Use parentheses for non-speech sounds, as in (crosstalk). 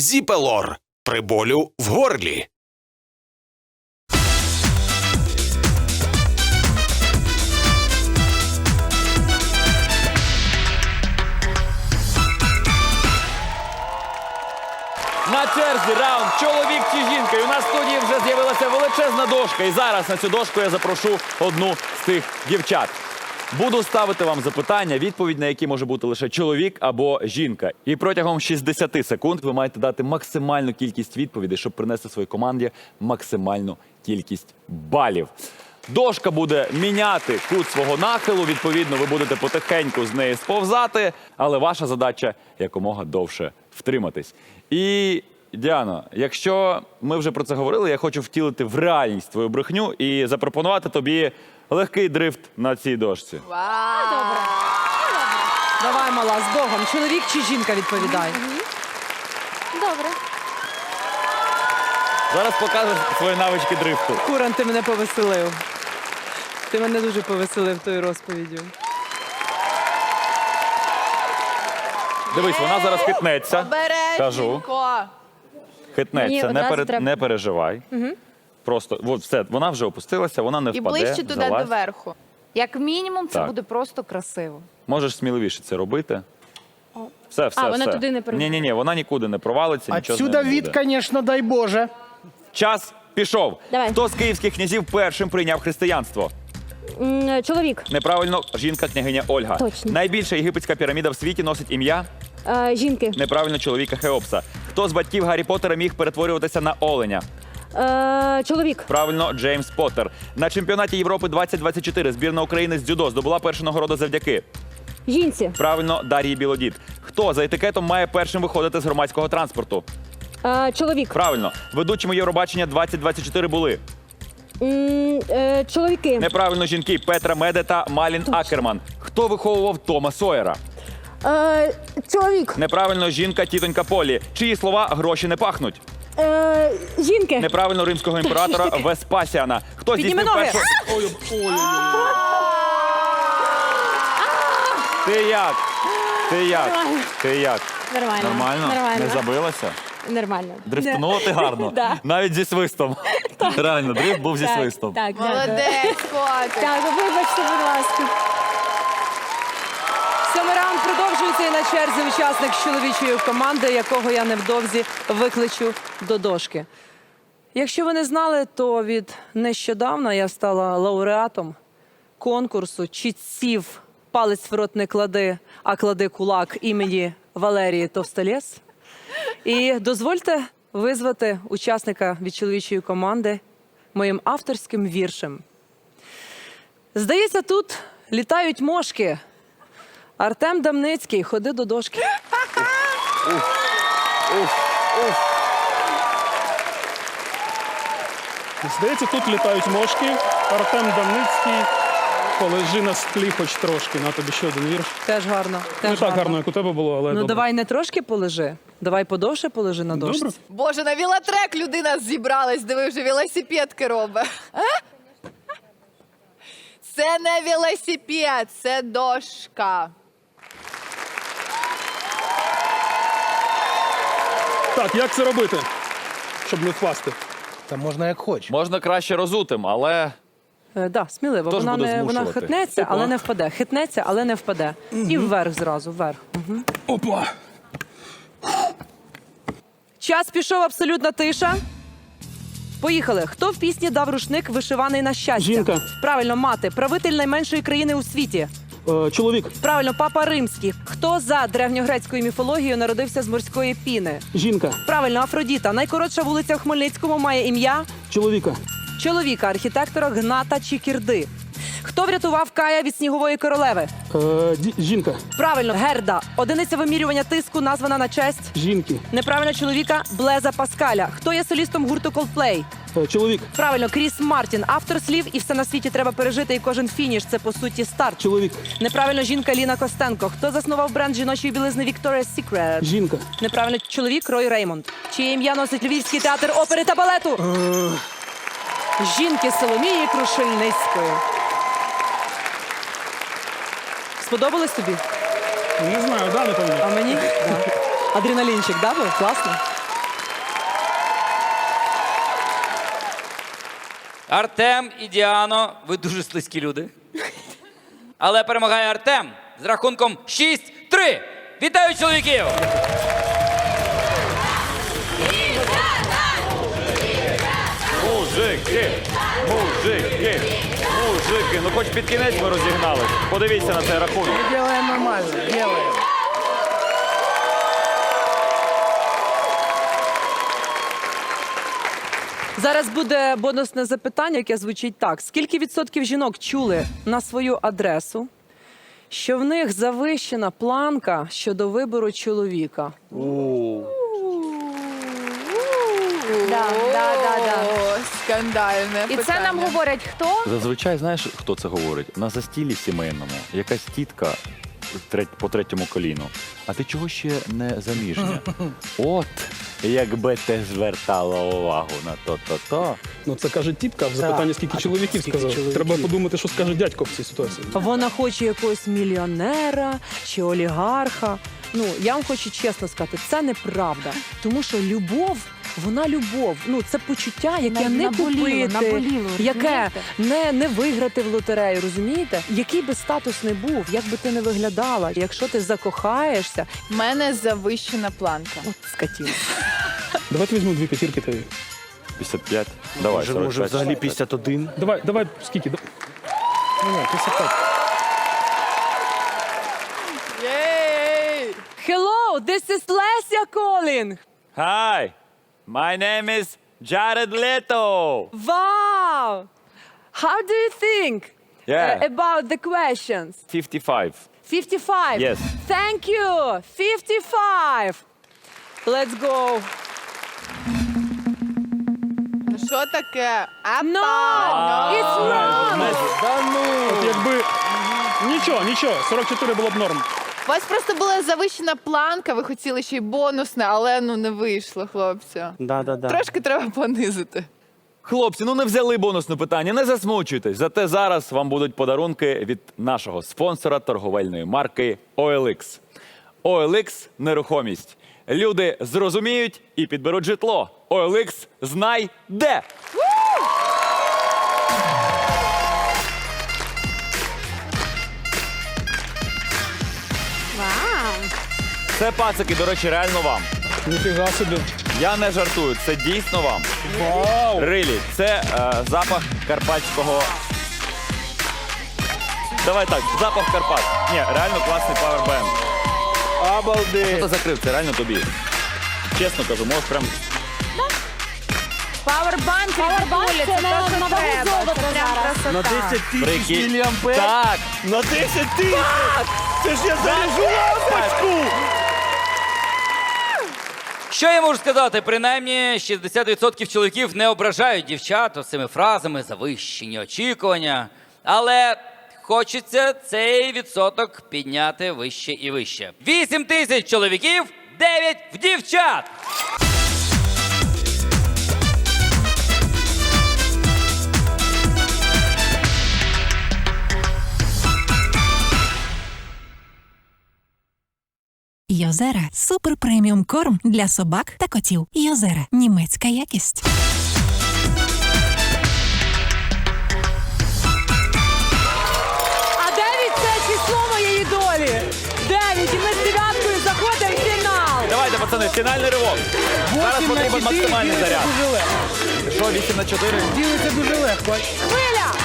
Зіпелор при болю в горлі. На черзі раунд чоловік чи жінка. І у нас в студії вже з'явилася величезна дошка. І зараз на цю дошку я запрошу одну з тих дівчат. Буду ставити вам запитання, відповідь на які може бути лише чоловік або жінка. І протягом 60 секунд ви маєте дати максимальну кількість відповідей, щоб принести своїй команді максимальну кількість балів. Дошка буде міняти кут свого нахилу. Відповідно, ви будете потихеньку з неї сповзати, але ваша задача якомога довше втриматись. І Діано, якщо ми вже про це говорили, я хочу втілити в реальність твою брехню і запропонувати тобі легкий дрифт на цій дошці. Давай, мала, з Богом. Чоловік чи жінка відповідає? Добре. Зараз покажеш свої навички дрифту. Куран, ти мене повеселив. Ти мене дуже повеселив тою розповіддю. Дивись, вона зараз хитнеться. Кажу. Хитнеться, не, одразу пере... треба- не переживай. Просто от все, вона вже опустилася, вона не І впаде. ближче туди залазь. доверху. Як мінімум, це Так. буде просто красиво. Можеш сміливіше це робити. Все, все, А, вона все. туди не пере- Ні, ні, ні, вона нікуди не провалиться, нічого з Отсюда нею не вид, буде. конечно, дай Боже. Час пішов. Давай. Хто з київських князів першим прийняв християнство? М, Чоловік, Неправильно, жінка княгиня Ольга. Точно. Найбільша єгипетська піраміда в світі носить ім'я. е, жінки, Неправильно, чоловіка Хеопса. Хто з батьків Гаррі Поттера міг перетворюватися на оленя? Е, чоловік, Правильно, Джеймс Поттер. На чемпіонаті Європи 2024 збірна України з дзюдо здобула першу нагороду завдяки. жінці, Правильно, Дар'ї Білодід. Хто за етикетом має першим виходити з громадського транспорту? е, чоловік, Правильно, ведучими Євробачення 2024 були. М, е, чоловіки, Неправильно жінки Петра Меде та Малін Акерман. Хто виховував Тома Сойера? е, чоловік, Неправильно жінка тітонька Полі. Чиї слова гроші не пахнуть? Е, жінки, Неправильно римського імператора (laughs) Веспасіана. Хто Підніми здійснив ноги. першу... Ти як? Ти як? Ти як? нормально, Нормально? нормально, Не забилася? нормально. Дрифтнула ти гарно. Да. Навіть зі свистом. Реально, дрифт був зі Так, свистом. Так, дякую. Молодець, котик. Так, вибачте, будь ласка. Сьомий продовжується і на черзі учасник чоловічої команди, якого я невдовзі викличу до дошки. Якщо ви не знали, то від нещодавна я стала лауреатом конкурсу чітців палець в рот не клади, а клади кулак імені Валерії Товстолєс. І дозвольте визвати учасника від чоловічої команди моїм авторським віршем. Здається, тут літають мошки. Артем Дамницький, ходи до дошки. Здається, тут літають мошки. Артем Дамницький. Полежи на склі хоч трошки. На тобі ще один вірш. Теж гарно. Теж Не так гарно, як у тебе було, але Ну добре. давай не трошки полежи. Давай подовше полежи на дошці. Добре. Боже, на вілотрек людина зібралась, диви, вже велосипедки робить. Це не велосипед, це дошка. Так, як це робити? Щоб не впасти. Та можна як хоч. Можна краще розутим, але Е, да, сміливо. Хто ж Вона буде не вона змушувати? хитнеться, але не впаде. Хитнеться, але не впаде. І вверх зразу, вверх. Опа! Час пішов абсолютна тиша. Поїхали. Хто в пісні дав рушник вишиваний на щастя? Жінка. Правильно, мати. Правитель найменшої країни у світі. Е, чоловік, Правильно, папа римський. Хто за древньогрецькою міфологією народився з морської піни? жінка, Правильно, Афродіта. Найкоротша вулиця в Хмельницькому має ім'я чоловіка, чоловіка, архітектора Гната Чікірди. Хто врятував Кая від снігової королеви? е, жінка, Правильно, Герда. Одиниця вимірювання тиску названа на честь. жінки, Неправильно чоловіка Блеза Паскаля. Хто є солістом гурту Coldplay? Е, чоловік, Правильно, Кріс Мартін, автор слів, і все на світі треба пережити, і кожен фініш це по суті старт. чоловік, Неправильно жінка Ліна Костенко. Хто заснував бренд жіночої білизни Victoria's Secret? жінка, Неправильно чоловік Рой Реймонд. Чиє ім'я носить Львівський театр опери та балету? Жінки Соломії Крушельницької. Сподобалось тобі? не знаю, да, не А мені? Да. Адреналінчик, да, був? Класно. Артем і Діано, ви дуже слизькі люди. Але перемагає Артем з рахунком 6-3. Вітаю чоловіків! Мужики! Мужики! Мужики! Ну хоч під кінець ми розігнались. Подивіться на цей рахунок. Делаем нормально, делаем. Зараз буде бонусне запитання, яке звучить так: скільки відсотків жінок чули на свою адресу, що в них завищена планка щодо вибору чоловіка? Да, да, да, да. О, скандальне І це нам говорять хто? Зазвичай знаєш, хто це говорить? На застіллі сімейному якась тітка треть- по третьому коліну. А ти чого ще не заміжня? (laughs) От якби ти звертала увагу на то-то-то. Ну це каже тіпка в запитанні, скільки А чоловіків скільки сказав. чоловіків? Треба подумати, що скаже дядько в цій ситуації. Вона хоче якогось мільйонера чи олігарха. Ну я вам хочу чесно сказати, це неправда, тому що любов. Вона любов, ну це почуття, яке не наболіло, купити, наболіло, яке не, не виграти в лотерею, розумієте? Який би статус не був, як би ти не виглядала, якщо ти закохаєшся, У мене завищена планка. от скотіна. (laughs) Давайте візьмемо дві п'ятірки. Та... й- 55. Давай, Може, може взагалі 51? Давай, давай, скільки? Ні, ні, 55. Єй! Hello, this is Lesia calling. Hi, my name is Jared Leto. Wow! How do you think Yeah. uh, about the questions? 55. 55. Yes. Thank you. 55. Let's go. Ну що таке? А No, it's wrong. Да ну! От якби. Нічого, нічого, 44 було б норм. У вас просто була завищена планка, ви хотіли ще й бонусне, але ну не вийшло, хлопці. Да, да, да. Трошки треба понизити. Хлопці, ну не взяли бонусне питання, не засмучуйтесь. Зате зараз вам будуть подарунки від нашого спонсора торговельної марки OLX. OLX – нерухомість. Люди зрозуміють і підберуть житло. OLX – знай де. Це пацики, до речі, реально вам. Ніфіга собі. Я не жартую, це дійсно вам. Вау! Рилі, це е, запах карпатського. Давай так, запах Карпат. Ні, реально класний павербенд. Хто закрив? Це реально тобі. Чесно кажу, можеш прям. Павербанк, Павербанк це на, на вагу золота зараз. На 10 тисяч Прикинь. міліампер? Так! На 10 тисяч! Це ж я заряжу лампочку! Що я можу сказати? Принаймні 60% чоловіків не ображають дівчат цими фразами, завищені очікування. Але хочеться цей відсоток підняти вище і вище. 8 тисяч чоловіків, 9 в дівчат. Йозера супер преміум корм для собак та котів. Йозера німецька якість. А дев'ять це число моєї долі. Дев'ять. І ми з дев'яткою заходимо в фінал. Давайте, пацани, фінальний ривок. Зараз потрібен максимальний заряд. Що, 8 на 4? Ділиться дуже легко. Хвиля!